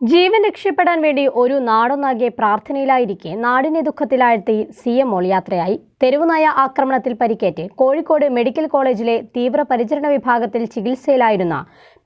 ജീവൻ രക്ഷപ്പെടാൻ വേണ്ടി ഒരു നാടൊന്നാകെ പ്രാർത്ഥനയിലായിരിക്കെ നാടിനെ ദുഃഖത്തിലാഴ്ത്തി സി എം മോൾ യാത്രയായി. തെരുവുനായ ആക്രമണത്തിൽ പരിക്കേറ്റ് കോഴിക്കോട് മെഡിക്കൽ കോളേജിലെ തീവ്രപരിചരണ വിഭാഗത്തിൽ ചികിത്സയിലായിരുന്ന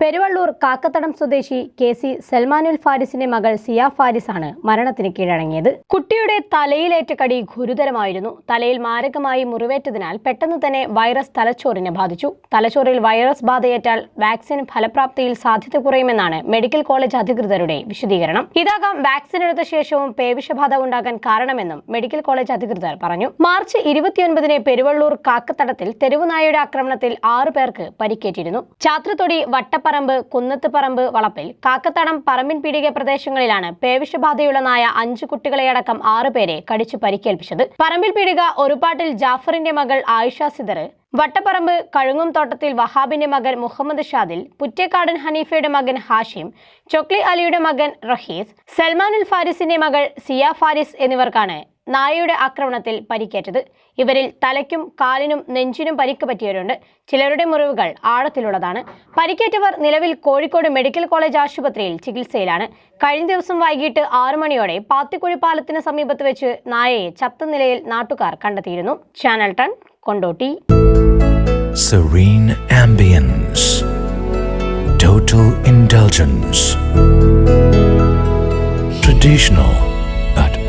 പെരുവള്ളൂർ കാക്കത്തടം സ്വദേശി കെ സി സൽമാനുൽ ഫാരിസിന്റെ മകൾ സിയ ഫാരിസാണ് മരണത്തിന് കീഴടങ്ങിയത്. കുട്ടിയുടെ തലയിലേറ്റ കടി ഗുരുതരമായിരുന്നു. തലയിൽ മാരകമായി മുറിവേറ്റതിനാൽ പെട്ടെന്ന് തന്നെ വൈറസ് തലച്ചോറിനെ ബാധിച്ചു. തലച്ചോറിൽ വൈറസ് ബാധയേറ്റാൽ വാക്സിൻ ഫലപ്രാപ്തിയിൽ സാധ്യത കുറയുമെന്നാണ് മെഡിക്കൽ കോളേജ് അധികൃതരുടെ വിശദീകരണം. ഇതാകാം വാക്സിൻ എടുത്ത ശേഷവും പേവിഷബാധ ഉണ്ടാകാൻ കാരണമെന്നും മെഡിക്കൽ കോളേജ് അധികൃതർ പറഞ്ഞു. മാർച്ച് ഇരുപത്തിയൊൻപതിന് പെരുവള്ളൂർ കാക്കത്തടത്തിൽ തെരുവുനായയുടെ ആക്രമണത്തിൽ ആറു പേർക്ക് പരിക്കേറ്റിരുന്നു. ചാത്രത്തൊടി വട്ടപ്പറമ്പ് കുന്നത്തുപറമ്പ് വളപ്പിൽ കാക്കത്തടം പറമ്പിൻ പീടിക പ്രദേശങ്ങളിലാണ് പേവിഷബാധയുള്ള നായ അഞ്ചു കുട്ടികളെയടക്കം ആറു പേരെ കടിച്ചു പരിക്കേൽപ്പിച്ചത്. പറമ്പിൽ പീടിക ഒരുപാട്ടിൽ ജാഫറിന്റെ മകൾ ആയിഷ സിദർ വട്ടപ്പറമ്പ് കഴുങ്ങും തോട്ടത്തിൽ വഹാബിന്റെ മകൻ മുഹമ്മദ് ഷാദിൽ പുറ്റേക്കാടൻ ഹനീഫയുടെ മകൻ ഹാഷിം ചൊക്ലി അലിയുടെ മകൻ റഹീസ് സൽമാനുൽ ഫാരിസിന്റെ മകൾ സിയ ഫാരിസ് എന്നിവർക്കാണ് നായയുടെ ആക്രമണത്തിൽ പരിക്കേറ്റത്. ഇവരിൽ തലയ്ക്കും കാലിനും നെഞ്ചിനും പരിക്ക് പറ്റിയവരുണ്ട്. ചിലരുടെ മുറിവുകൾ ആഴത്തിലുള്ളതാണ്. പരിക്കേറ്റവർ നിലവിൽ കോഴിക്കോട് മെഡിക്കൽ കോളേജ് ആശുപത്രിയിൽ ചികിത്സയിലാണ്. കഴിഞ്ഞ ദിവസം വൈകിട്ട് ആറു മണിയോടെ പാത്തിക്കുഴി പാലത്തിന് സമീപത്ത് വെച്ച് നായയെ ചത്ത നിലയിൽ നാട്ടുകാർ കണ്ടെത്തിയിരുന്നു. Channel ton Kondotty. Serene. Total indulgence. Traditional